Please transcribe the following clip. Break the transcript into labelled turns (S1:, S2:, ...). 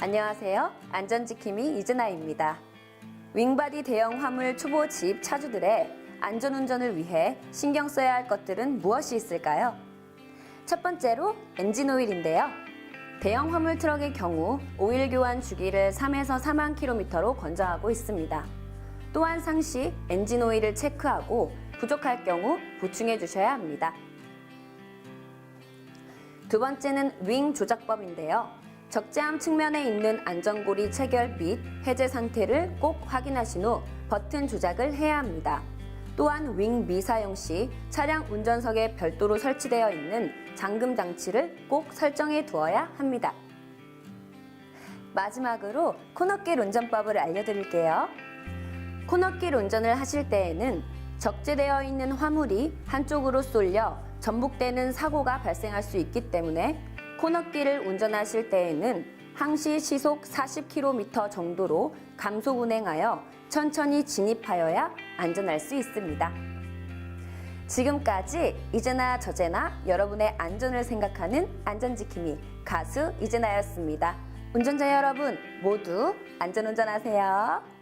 S1: 안녕하세요. 안전지킴이 이진아입니다. 윙바디 대형 화물 초보 지입 차주들의 안전운전을 위해 신경 써야 할 것들은 무엇이 있을까요? 첫 번째로 엔진 오일인데요. 대형 화물 트럭의 경우 오일 교환 주기를 3에서 4만 킬로미터로 권장하고 있습니다. 또한 상시 엔진 오일을 체크하고 부족할 경우 보충해 주셔야 합니다. 두 번째는 윙 조작법인데요. 적재함 측면에 있는 안전고리 체결 및 해제 상태를 꼭 확인하신 후 버튼 조작을 해야 합니다. 또한 윙 미사용 시 차량 운전석에 별도로 설치되어 있는 잠금 장치를 꼭 설정해 두어야 합니다. 마지막으로 코너길 운전법을 알려드릴게요. 코너길 운전을 하실 때에는 적재되어 있는 화물이 한쪽으로 쏠려 전복되는 사고가 발생할 수 있기 때문에 코너길을 운전하실 때에는 항시 시속 40km 정도로 감속 운행하여 천천히 진입하여야 안전할 수 있습니다. 지금까지 이제나 저제나 여러분의 안전을 생각하는 안전지킴이 가수 이제나였습니다. 운전자 여러분 모두 안전운전하세요.